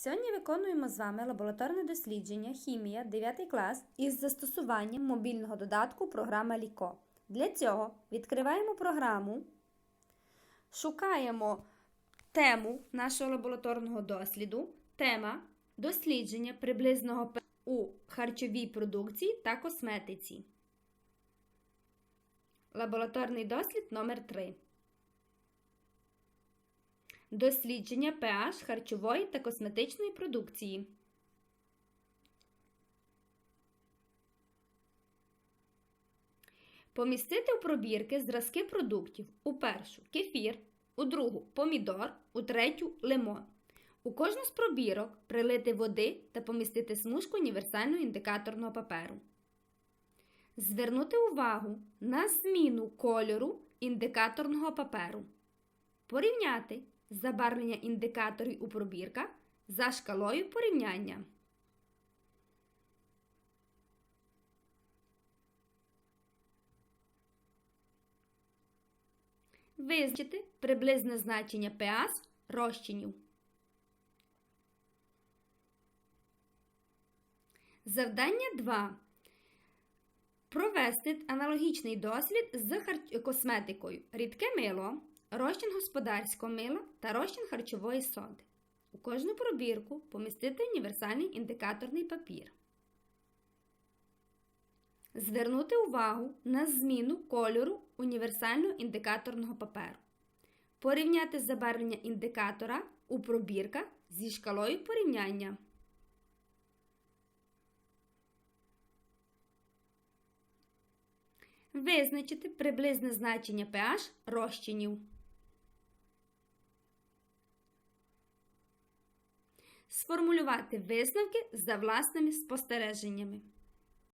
Сьогодні виконуємо з вами лабораторне дослідження хімія 9 клас із застосуванням мобільного додатку програма Ліко. Для цього відкриваємо програму, шукаємо тему нашого лабораторного досліду, тема дослідження приблизного у харчовій продукції та косметиці. Лабораторний дослід номер 3 Дослідження pH харчової та косметичної продукції. Помістити у пробірки зразки продуктів. У першу кефір, у другу помідор, у третю лимон. У кожну з пробірок прилити води та помістити смужку універсального індикаторного паперу. Звернути увагу на зміну кольору індикаторного паперу. Порівняти забарвлення індикаторів у пробірках за шкалою порівняння. Визначити приблизне значення pH розчинів. Завдання 2. Провести аналогічний дослід з косметикою. Рідке мило, розчин господарського мила та розчин харчової соди. У кожну пробірку помістити універсальний індикаторний папір. Звернути увагу на зміну кольору універсального індикаторного паперу. Порівняти забарвлення індикатора у пробірках зі шкалою порівняння. Визначити приблизне значення pH розчинів. Сформулювати висновки за власними спостереженнями.